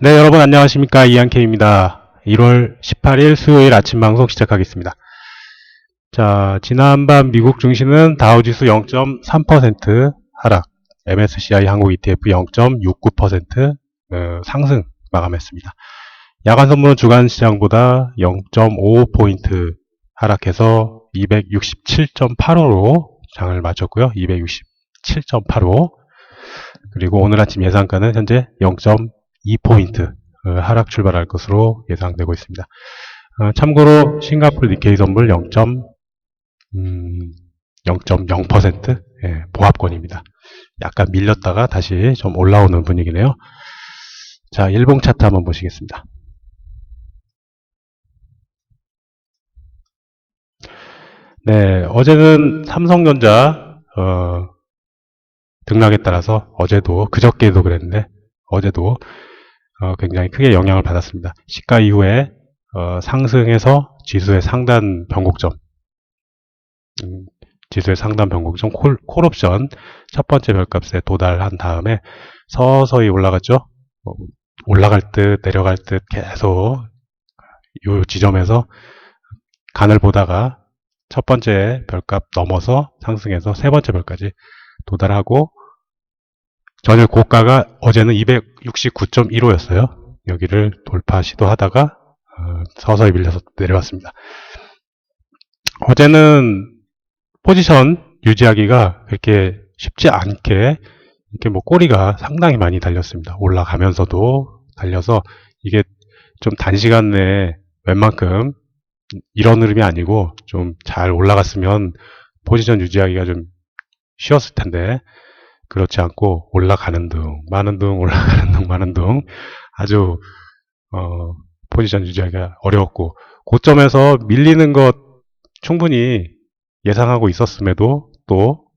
네, 여러분 안녕하십니까. 이한케입니다. 1월 18일 수요일 아침 방송 시작하겠습니다. 자, 지난밤 미국 증시는 다우지수 0.3% 하락, MSCI 한국 ETF 0.69% 어, 상승 마감했습니다. 야간 선물은 주간 시장보다 0.55포인트 하락해서 267.85로 장을 마쳤고요. 267.85. 그리고 오늘 아침 예상가는 현재 0.2포인트 어, 하락 출발할 것으로 예상되고 있습니다. 어, 참고로 싱가포르 니케이 선물 0. 음, 0.0% 예, 보합권입니다. 약간 밀렸다가 다시 좀 올라오는 분위기네요. 자, 일봉 차트 한번 보시겠습니다. 네, 어제는 삼성전자 어, 등락에 따라서 어제도 그저께도 그랬는데 어제도 어, 굉장히 크게 영향을 받았습니다. 시가 이후에 어, 상승해서 지수의 상단 변곡점 음, 지수의 상단 변곡점 콜, 콜옵션 첫 번째 별값에 도달한 다음에 서서히 올라갔죠. 어, 올라갈 듯 내려갈 듯 계속 이 지점에서 간을 보다가 첫 번째 별값 넘어서 상승해서 세 번째 별까지 도달하고 전일 고가가 어제는 269.15였어요. 여기를 돌파 시도하다가 어, 서서히 밀려서 내려왔습니다. 어제는 포지션 유지하기가 그렇게 쉽지 않게 이렇게 뭐 꼬리가 상당히 많이 달렸습니다. 올라가면서도 달려서 이게 좀 단시간 내에 웬만큼 이런 흐름이 아니고 좀 잘 올라갔으면 포지션 유지하기가 좀 쉬웠을 텐데 그렇지 않고 올라가는 둥, 많은 둥, 올라가는 둥, 많은 둥 아주 어, 포지션 유지하기가 어려웠고 고점에서 밀리는 것 충분히 예상하고 있었음에도 또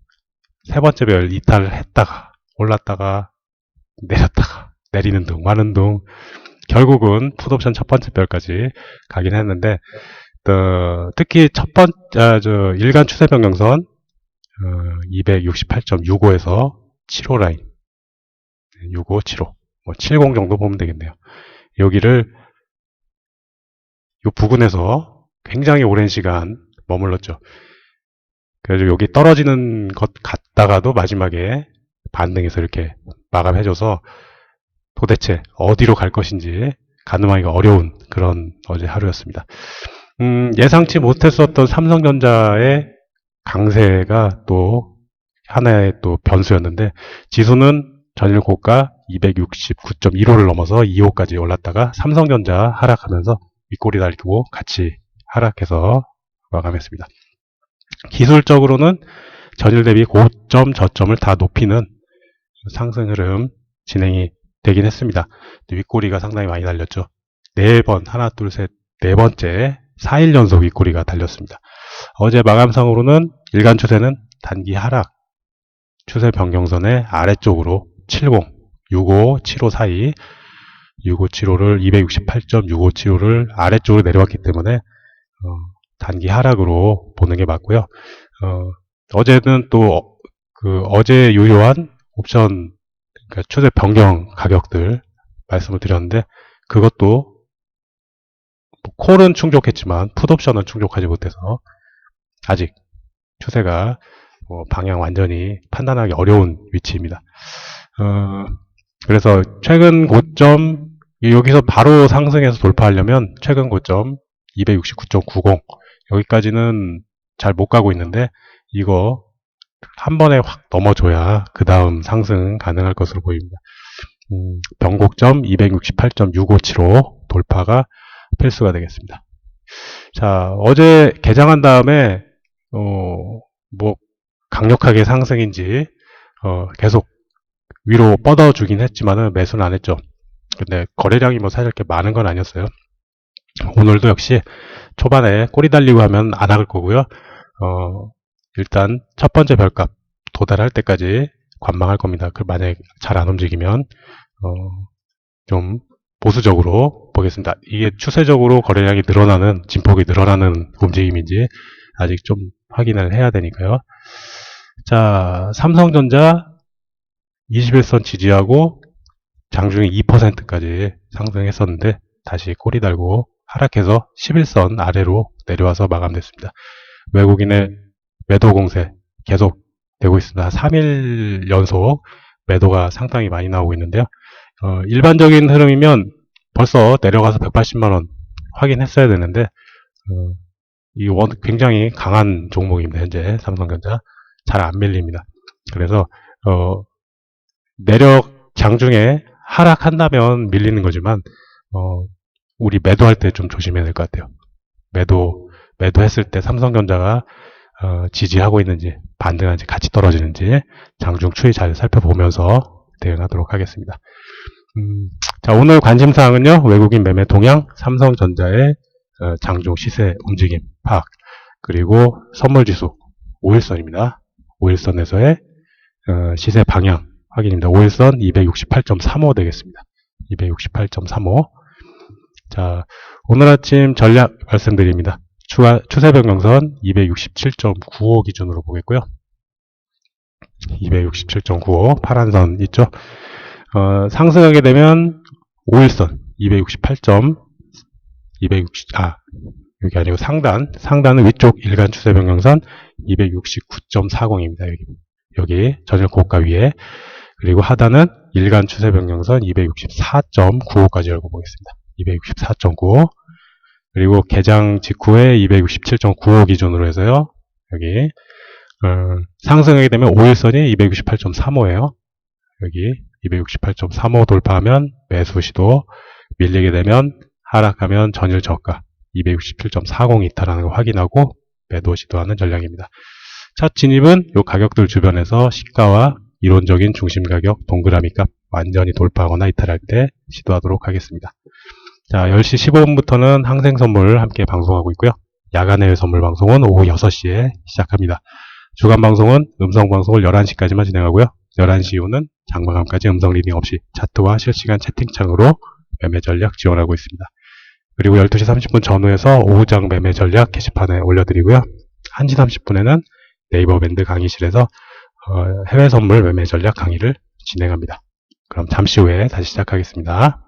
세 번째 별 이탈을 했다가 올랐다가 내렸다가 내리는 둥, 많은 둥 결국은 풋옵션 첫 번째 별까지 가긴 했는데 어, 특히 첫 번째 아, 저 일간 추세 변경선 어, 268.65에서 7호 라인 65, 75, 뭐 70 정도 보면 되겠네요. 여기를 이 부근에서 굉장히 오랜 시간 머물렀죠. 그래서 여기 떨어지는 것 같다가도 마지막에 반등해서 이렇게 마감해줘서 도대체 어디로 갈 것인지 가늠하기가 어려운 그런 어제 하루였습니다. 음, 예상치 못했었던 삼성전자의 강세가 또 하나의 또 변수였는데 지수는 전일 고가 269.15를 넘어서 2호까지 올랐다가 삼성전자 하락하면서 윗꼬리 달리고 같이 하락해서 마감했습니다. 기술적으로는 전일 대비 고점 저점을 다 높이는 상승 흐름 진행이 되긴 했습니다. 윗꼬리가 상당히 많이 달렸죠. 네 번, 하나, 둘, 셋, 네 번째 4일 연속 윗꼬리가 달렸습니다. 어제 마감상으로는 일간 추세는 단기 하락, 추세 변경선의 아래쪽으로 70, 65, 75 사이 6575를 268.6575를 아래쪽으로 내려왔기 때문에 어, 단기 하락으로 보는 게 맞고요. 어, 제는 또 그 어제 유효한 옵션 그러니까 추세 변경 가격들 말씀을 드렸는데 그것도 뭐 콜은 충족했지만 풋옵션은 충족하지 못해서 아직 추세가 뭐 방향 완전히 판단하기 어려운 위치입니다. 어, 그래서 최근 고점 여기서 바로 상승해서 돌파하려면 최근 고점 269.90 여기까지는 잘 못 가고 있는데 이거 한 번에 확 넘어줘야 그 다음 상승 가능할 것으로 보입니다. 음, 변곡점 268.6575 돌파가 필수가 되겠습니다. 자, 어제 개장한 다음에 어, 뭐 강력하게 상승인지 어, 계속 위로 뻗어주긴 했지만은 매수는 안 했죠. 근데 거래량이 뭐 사실 이렇게 많은 건 아니었어요. 오늘도 역시 초반에 꼬리 달리고 하면 안 할 거고요. 어, 일단 첫 번째 별값 도달할 때까지 관망할 겁니다. 그 만약에 잘안 움직이면 어, 좀 보수적으로 보겠습니다. 이게 추세적으로 거래량이 늘어나는 진폭이 늘어나는 움직임인지 아직 좀 확인을 해야 되니까요. 자, 삼성전자 21선 지지하고 장중에 2%까지 상승했었는데 다시 꼬리 달고 하락해서 11선 아래로 내려와서 마감됐습니다. 외국인의 매도 공세 계속 되고 있습니다. 3일 연속 매도가 상당히 많이 나오고 있는데요. 어, 일반적인 흐름이면 벌써 내려가서 180만원 확인했어야 되는데 어, 이 원, 굉장히 강한 종목입니다. 현재 삼성전자 잘 안 밀립니다. 그래서 어, 내력 장중에 하락한다면 밀리는 거지만 어, 우리 매도할 때 좀 조심해야 될 것 같아요. 매도 매도했을 때 삼성전자가 어, 지지하고 있는지 반등한지 같이 떨어지는지 장중 추이 잘 살펴보면서 대응하도록 하겠습니다. 음, 자 오늘 관심사항은요 외국인 매매 동향 삼성전자의 어, 장중 시세 움직임 파악 그리고 선물지수 5일선입니다. 5일선에서의 어, 시세 방향 확인입니다. 5일선 268.35 되겠습니다. 268.35 자, 오늘 아침 전략 말씀드립니다. 추세 변경선 267.95 기준으로 보겠고요. 267.95 파란 선 있죠? 어, 상승하게 되면 5일선 268. 260, 아, 여기 아니고 상단, 상단은 위쪽 일간 추세 변경선 269.40입니다. 여기, 여기 저녁 고가 위에 그리고 하단은 일간 추세 변경선 264.95까지 열고 보겠습니다. 264.95 그리고 개장 직후에 267.95 기준으로 해서요. 여기 어, 상승하게 되면 5일선이 268.35예요. 여기 268.35 돌파하면 매수 시도 밀리게 되면 하락하면 전일 저가 267.40이 있다라는 걸 확인하고 매도 시도하는 전략입니다. 첫 진입은 이 가격들 주변에서 시가와 이론적인 중심 가격 동그라미 값 완전히 돌파하거나 이탈할 때 시도하도록 하겠습니다. 자, 10시 15분부터는 항생 선물 함께 방송하고 있고요. 야간의 선물 방송은 오후 6시에 시작합니다. 주간 방송은 음성 방송을 11시까지만 진행하고요. 11시 이후는 장마감까지 음성 리딩 없이 차트와 실시간 채팅창으로 매매 전략 지원하고 있습니다. 그리고 12시 30분 전후에서 오후장 매매 전략 게시판에 올려드리고요. 1시 30분에는 네이버 밴드 강의실에서 어, 해외 선물 매매 전략 강의를 진행합니다. 그럼 잠시 후에 다시 시작하겠습니다.